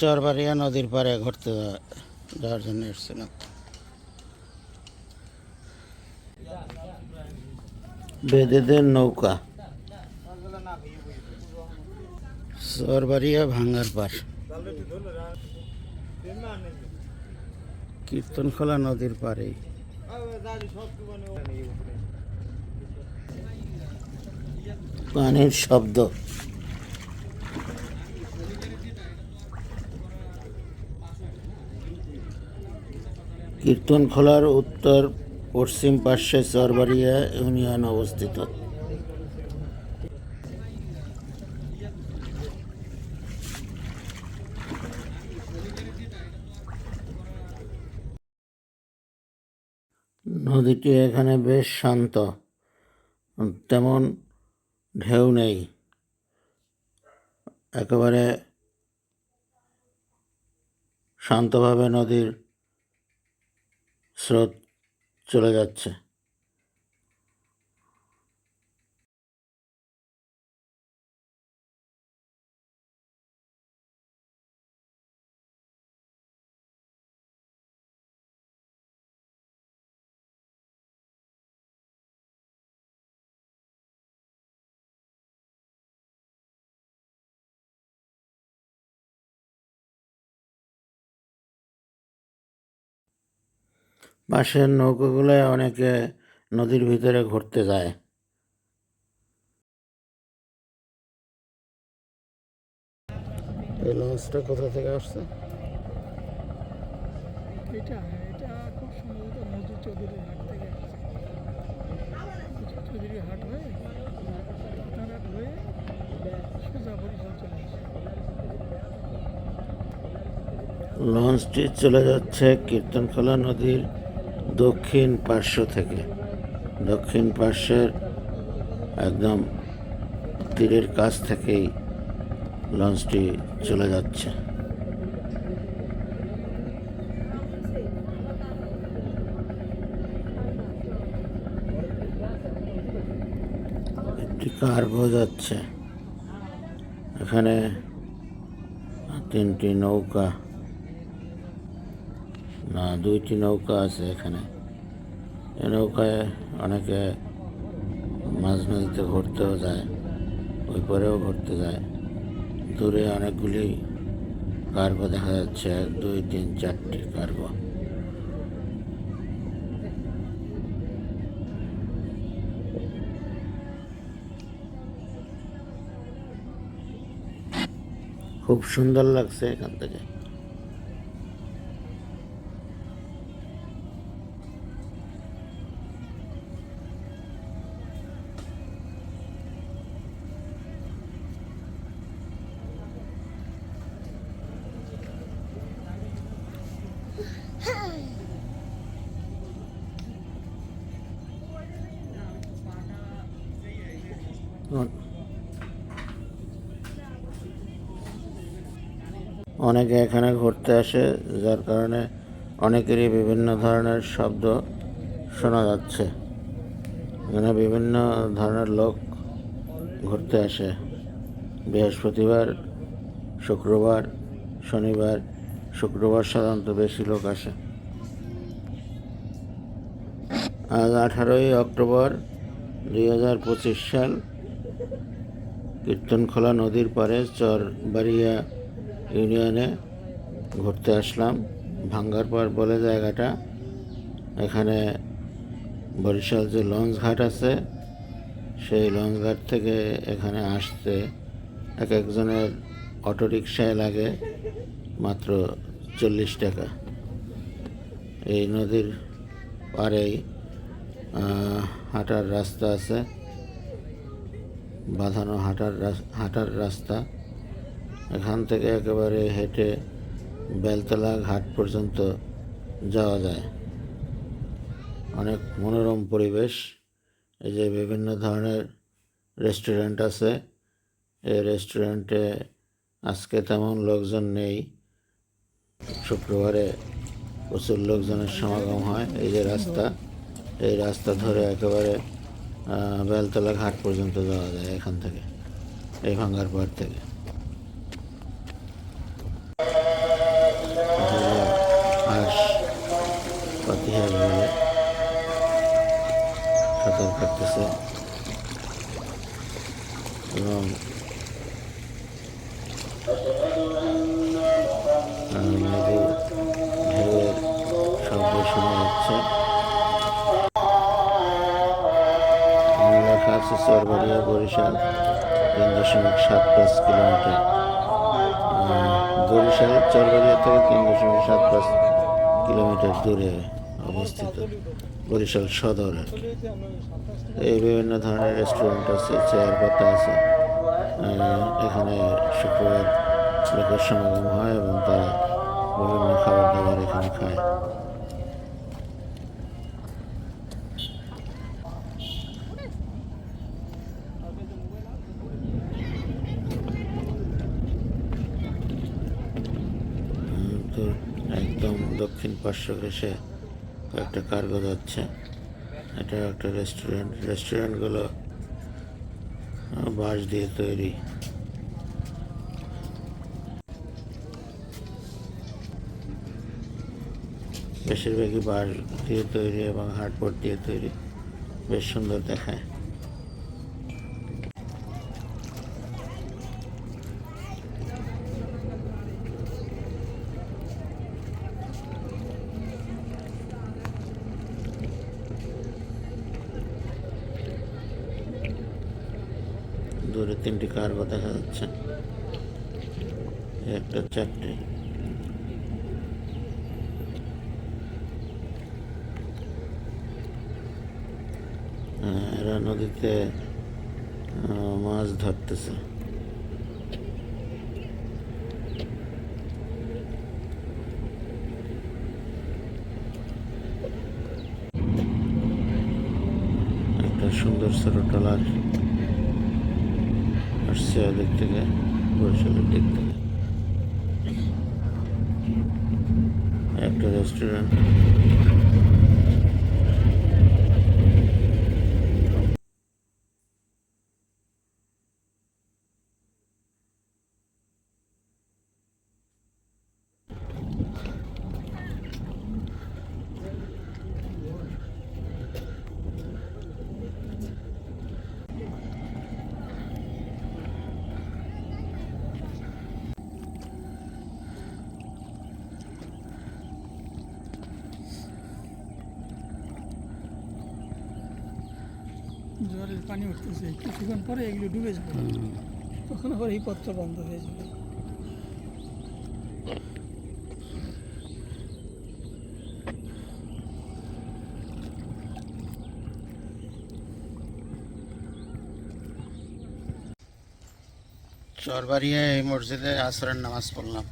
চরবাড়িয়া নদীর পাড়ে ঘুরতে যাওয়া- যাওয়ার জন্য এসেছিলাম। বেদেদের নৌকা। চরবাড়িয়া ভাঙ্গার পার কীর্তনখোলা নদীর পাড়ে। পানির শব্দ। কীর্তনখোলার উত্তর পশ্চিম পার্শ্বে চরবাড়িয়া ইউনিয়ন অবস্থিত। নদীটি এখানে বেশ শান্ত, তেমন ঢেউ নেই। একেবারে শান্তভাবে নদীর স্রোত চলে যাচ্ছে। পাশের নৌকাগুলোয় অনেকে নদীর ভিতরে ঘুরতে যায়। এই লঞ্চটা কোথা থেকে আসছে? এটা এটা খুব সম্ভবত মজুর চৌধুরীর হাট থেকে আসছে। চৌধুরীর হাট হয়ে হাট হয়ে সোজা বরিশাল চলে আসে লঞ্চটি চলে যাচ্ছে কীর্তনখোলা নদীর দক্ষিণ পার্শ্ব থেকে। দক্ষিণ পার্শ্বের একদম তীরের কাছ থেকেই লঞ্চটি চলে যাচ্ছে। একটি কার্গো যাচ্ছে। এখানে তিনটি নৌকা দুইটি নৌকা আছে এখানে। এ নৌকায় অনেকে মাঝ নদীতে ঘুরতেও যায়, ওই পরেও ঘুরতে যায়। দূরে অনেকগুলি কার্গো দেখা যাচ্ছে দুই, তিন, চারটি কার্গো। খুব সুন্দর লাগছে এখান থেকে। অনেকে এখানে ঘুরতে আসে, যার কারণে অনেকেরই বিভিন্ন ধরনের শব্দ শোনা যাচ্ছে। এখানে বিভিন্ন ধরনের লোক ঘুরতে আসে। বৃহস্পতিবার, শুক্রবার, শনিবার, শুক্রবার সাধারণত বেশি লোক আসে। আজ আঠারোই অক্টোবর দুই হাজার পঁচিশ সাল। কীর্তনখোলা নদীর পাড়ে চরবাড়িয়া ইউনিয়নে ঘুরতে আসলাম। ভাঙ্গার পাড় বলে জায়গাটা। এখানে বরিশাল যে লঞ্চ ঘাট আছে, সেই লঞ্চ ঘাট থেকে এখানে আসতে এক একজনের অটোরিকশায় লাগে মাত্র চল্লিশ টাকা। এই নদীর পাড়েই হাঁটার রাস্তা আছে। বাঁধানো হাঁটার হাঁটার রাস্তা। এখান থেকে একেবারে হেঁটে বেলতলা ঘাট পর্যন্ত যাওয়া যায়। অনেক মনোরম পরিবেশ। এই যে বিভিন্ন ধরনের রেস্টুরেন্ট আছে। এই রেস্টুরেন্টে আজকে তেমন লোকজন নেই। শুক্রবারে প্রচুর লোকজনের সমাগম হয়। এই যে রাস্তা, এই রাস্তা ধরে একেবারে বেলতলা ঘাট পর্যন্ত যাওয়া যায় এখান থেকে, এই ভাঙ্গার পর থেকে। হাঁস পাতি হাঁস সাঁতার কাটতেছে এবং নদী চরবাড়িয়া বরিশাল তিন দশমিক সাত পাঁচ কিলোমিটার। বরিশাল চরবাড়িয়া থেকে তিন দশমিক সাত পাঁচ কিলোমিটার দূরে অবস্থিত বরিশাল সদরে এই বিভিন্ন ধরনের রেস্টুরেন্ট আছে, চেয়ার পাতা আছে। এখানে শুক্রবার লোকের সমাগম হয় এবং তারা একদম দক্ষিণ পার্শ্ব ঘেসে কয়েকটা কার্গো যাচ্ছে। এটা একটা রেস্টুরেন্ট রেস্টুরেন্টগুলো বাঁশ দিয়ে তৈরি। বেশিরভাগই বাঁশ দিয়ে তৈরি এবং হার্ডবোর্ড দিয়ে তৈরি। বেশ সুন্দর দেখায়। দূরে তিনটি কার্গো দেখা যাচ্ছে। একটা চারটে। হ্যাঁ, এরা নদীতে মাছ ধরতেছে। একটা সুন্দর ছোট ট্রলার। আসছে ওদের থেকে বরিশালের দিক থেকে একটা রেস্টুরেন্ট জলের পানি উঠতেছে কিছুক্ষণ পরে এগুলো ডুবে যাবে। তখন আবার এই পথটা বন্ধ হয়ে যাবে। চরবাড়িয়া এই মসজিদে আসরের নামাজ পড়লাম।